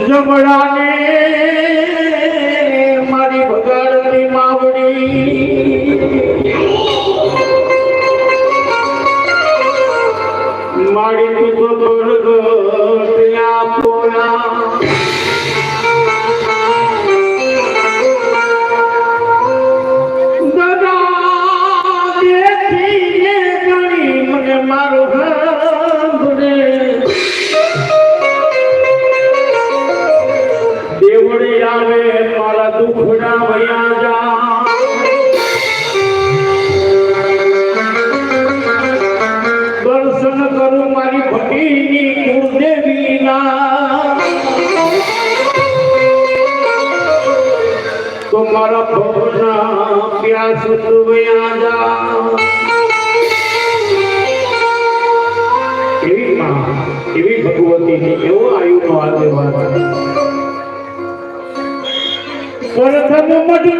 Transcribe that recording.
જમડાને મારી ભગાડતી માવડી. મારી તું તો ગળગળિયા તો મારા ભવના પ્યાસ એવી ભગવતીની એવો આયુનો આશીર્વાદ Sonra tam bomba